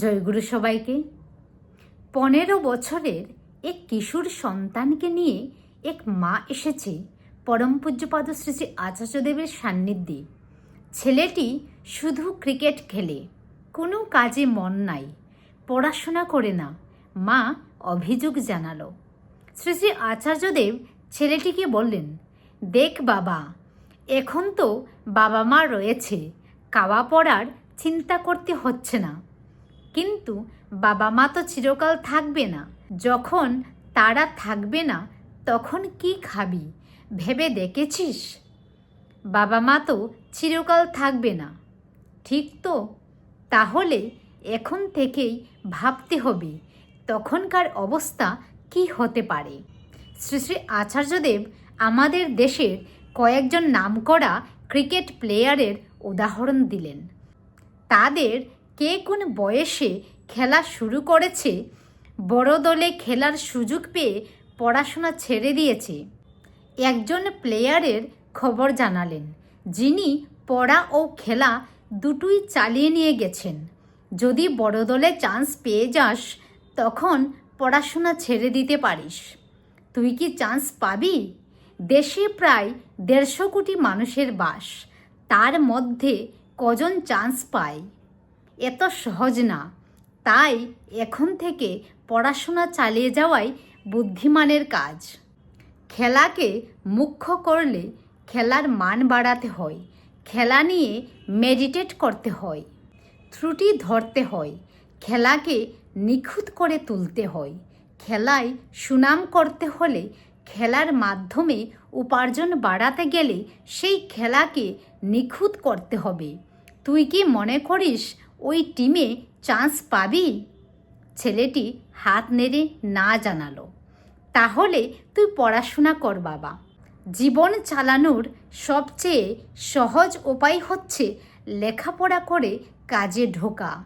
জয়গুরু সবাইকে। পনেরো বছরের এক কিশোর সন্তানকে নিয়ে এক মা এসেছে পরম পূজ্যপাদ শ্রী শ্রী আচার্যদেবের সান্নিধ্যে। ছেলেটি শুধু ক্রিকেট খেলে, কোনো কাজে মন নাই, পড়াশোনা করে না, মা অভিযোগ জানালো। শ্রী শ্রী আচার্যদেব ছেলেটিকে বললেন, দেখ বাবা, এখন তো বাবা মা রয়েছে, কাওয়া পড়ার চিন্তা করতে হচ্ছে না। কিন্তু বাবা মা তো চিরকাল থাকবে না। যখন তারা থাকবে না, তখন কি খাবি? ভেবে দেখেছিস? বাবা মা তো চিরকাল থাকবে না। ঠিক তো? তাহলে এখন থেকেই ভাবতে হবে, তখনকার অবস্থা কি হতে পারে? শ্রী শ্রী আচার্যদেব আমাদের দেশের কয়েকজন নামকরা ক্রিকেট প্লেয়ারের উদাহরণ দিলেন। তাদের কে কোন বয়সে খেলা শুরু করেছে, বড় দলে খেলার সুযোগ পেয়ে পড়াশোনা ছেড়ে দিয়েছে। একজন প্লেয়ারের খবর জানালেন, যিনি পড়া ও খেলা দুটোই চালিয়ে নিয়ে গেছেন। যদি বড় দলে চান্স পেয়ে যাস, তখন পড়াশোনা ছেড়ে দিতে পারিস। তুই কি চান্স পাবি? দেশে প্রায় দেড়শো কোটি মানুষের বাস, তার মধ্যে কজন চান্স পায়? এত সহজ না। তাই এখন থেকে পড়াশোনা চালিয়ে যাওয়াই বুদ্ধিমানের কাজ। খেলাকে মুখ্য করলে খেলার মান বাড়াতে হয়, খেলা নিয়ে মেডিটেট করতে হয়, ত্রুটি ধরতে হয়, খেলাকে নিখুঁত করে তুলতে হয়, খেলায় সুনাম করতে হলে খেলার মাধ্যমে উপার্জন বাড়াতে গেলে সেই খেলাকে নিখুঁত করতে হবে। তুই কি মনে করিস ওই টিমে চান্স পাবি? ছেলেটি হাত নেড়ে না জানালো। তাহলে তুই পড়াশোনা কর বাবা। জীবন চালানোর সবচেয়ে সহজ উপায় হচ্ছে লেখাপড়া করে কাজে ঢোকা।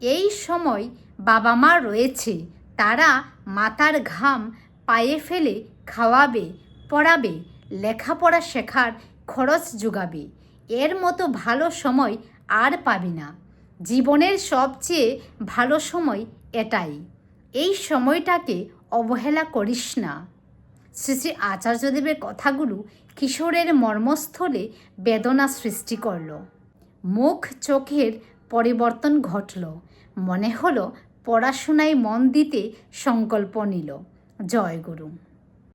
এই সময় বাবা মা রয়েছে, তারা মাথার ঘাম পায়ে ফেলে খাওয়াবে, পড়াবে, লেখাপড়া শেখার খরচ যোগাবে। এর মতো ভালো সময় আর পাবি না। জীবনের সবচেয়ে ভালো সময় এটাই। এই সময়টাকে অবহেলা করিস না। শ্রী শ্রী আচার্যদেবের কথাগুলো কিশোরের মর্মস্থলে বেদনা সৃষ্টি করল। মুখ চোখের পরিবর্তন ঘটল। মনে হলো পড়াশোনায় মন দিতে সংকল্প নিল। জয় গুরু।